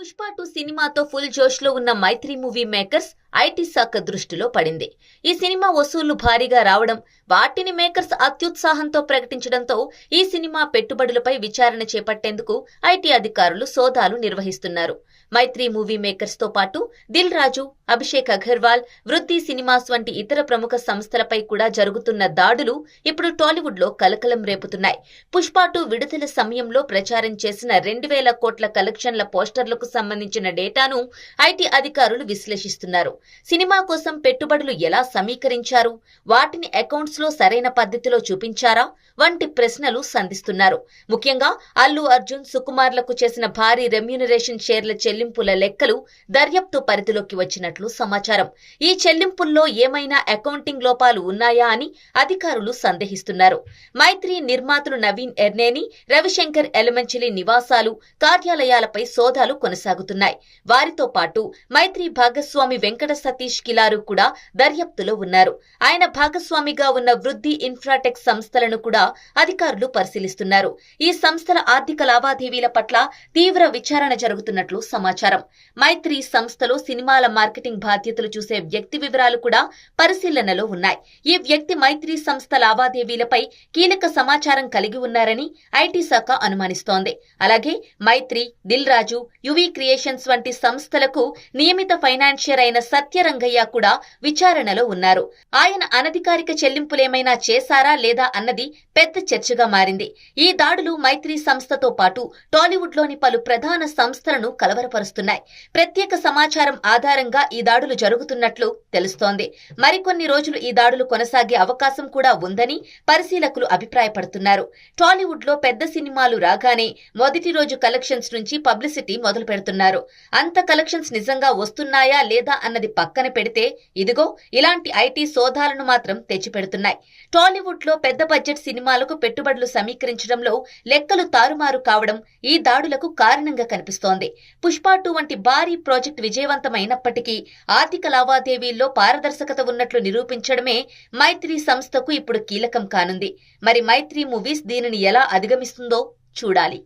Pushpa two సినిమాతో full జోష్లో ఉన్న మైత్రి మూవీ మేకర్స్ ఐటీ శాఖ దృష్టిలో పడింది. ఈ సినిమా వసూళ్ళు భారీగా రావడం వాటిని మేకర్స్ అత్యుత్సాహంతో ప్రకటించడంతో ఈ సినిమా పెట్టుబడులపై విచారణ చేపట్టేందుకు ఐటీ అధికారులు సోదాలు నిర్వహిస్తున్నారు. మైత్రి మూవీ మేకర్స్తో పాటు దిల్ రాజు అభిషేక్ అగర్వాల్ వృద్ధి సినిమాస్ వంటి ఇతర ప్రముఖ సంస్థలపై కూడా జరుగుతున్న దాడులు ఇప్పుడు టాలీవుడ్లో కలకలం రేపుతున్నాయి. పుష్పాటు టూ విడుదల సమయంలో ప్రచారం చేసిన రెండు వేల కోట్ల కలెక్షన్ల పోస్టర్లకు సంబంధించిన డేటాను ఐటీ అధికారులు విశ్లేషిస్తున్నారు. సినిమా కోసం పెట్టుబడులు ఎలా సమీకరించారు? వాటిని అకౌంట్స్లో సరైన పద్ధతిలో చూపించారా? వంటి ప్రశ్నలు సంధిస్తున్నారు. ముఖ్యంగా అల్లు అర్జున్ సుకుమార్లకు చేసిన భారీ రెమ్యూనరేషన్ షేర్ల చెల్లింపుల లెక్కలు దర్యాప్తు పరిధిలోకి వచ్చినట్లు సమాచారం. ఈ చెల్లింపుల్లో ఏమైనా అకౌంటింగ్ లోపాలు ఉన్నాయా అని అధికారులు సందేహిస్తున్నారు. మైత్రి నిర్మాతలు నవీన్ ఎర్నేని రవిశంకర్ ఎలమంచిలి నివాసాలు కార్యాలయాలపై సోదాలు కొనసాగుతున్నాయి. వారితో పాటు మైత్రి భాగస్వామి వెంకట సతీష్ కిలారు కూడా దర్యాప్తులో ఉన్నారు. ఆయన భాగస్వామిగా ఉన్న వృద్ధి ఇన్ఫ్రాటెక్ సంస్థలను కూడా అధికారులు పరిశీలిస్తున్నారు. ఈ సంస్థల ఆర్థిక లావాదేవీల పట్ల తీవ్ర విచారణ జరుగుతున్నట్లు సమాచారం. మైత్రి సంస్థలో సినిమాల మార్కెటింగ్ బాధ్యతలు చూసే వ్యక్తి వివరాలు కూడా పరిశీలనలో ఉన్నాయి. ఈ వ్యక్తి మైత్రి సంస్థ లావాదేవీలపై కీలక సమాచారం కలిగి ఉన్నారని ఐటీ శాఖ అనుమానిస్తోంది. అలాగే మైత్రి దిల్ రాజు యువి క్రియేషన్స్ వంటి సంస్థలకు నియమిత ఫైనాన్షియర్ అయిన సత్యరంగయ్య కూడా విచారణలో ఉన్నారు. ఆయన అనధికారిక చెల్లింపులేమైనా చేశారా లేదా అన్నది పెద్ద చర్చగా మారింది. ఈ దాడులు మైత్రి సంస్థతో పాటు టాలీవుడ్లోని పలు ప్రధాన సంస్థలను కలవరపరుస్తున్నాయి. ప్రత్యేక సమాచారం ఆధారంగా ఈ దాడులు జరుగుతున్నట్లు తెలుస్తోంది. మరికొన్ని రోజులు ఈ దాడులు కొనసాగే అవకాశం కూడా ఉందని పరిశీలకులు అభిప్రాయపడుతున్నారు. టాలీవుడ్లో పెద్ద సినిమాలు రాగానే మొదటి రోజు కలెక్షన్స్ నుంచి పబ్లిసిటీ మొదలు పెడుతున్నారు అంత కలెక్షన్స్ నిజంగా వస్తున్నాయా లేదా అన్నది పక్కన పెడితే ఇదిగో ఇలాంటి ఐటీ సోదాలను మాత్రం తెచ్చిపెడుతున్నాయి. టాలీవుడ్లో పెద్ద బడ్జెట్ సినిమాలకు పెట్టుబడులు సమీకరించడంలో లెక్కలు తారుమారు కావడం ఈ దాడులకు కారణంగా కనిపిస్తోంది. పుష్ప టూ వంటి భారీ ప్రాజెక్ట్ విజయవంతమైనప్పటికీ ఆర్థిక లావాదేవీల్లో పారదర్శకత ఉన్నట్లు నిరూపించడమే మైత్రి సంస్థకు ఇప్పుడు కీలకం కానుంది. మరి మైత్రి మూవీస్ దీనిని ఎలా అధిగమిస్తుందో చూడాలి.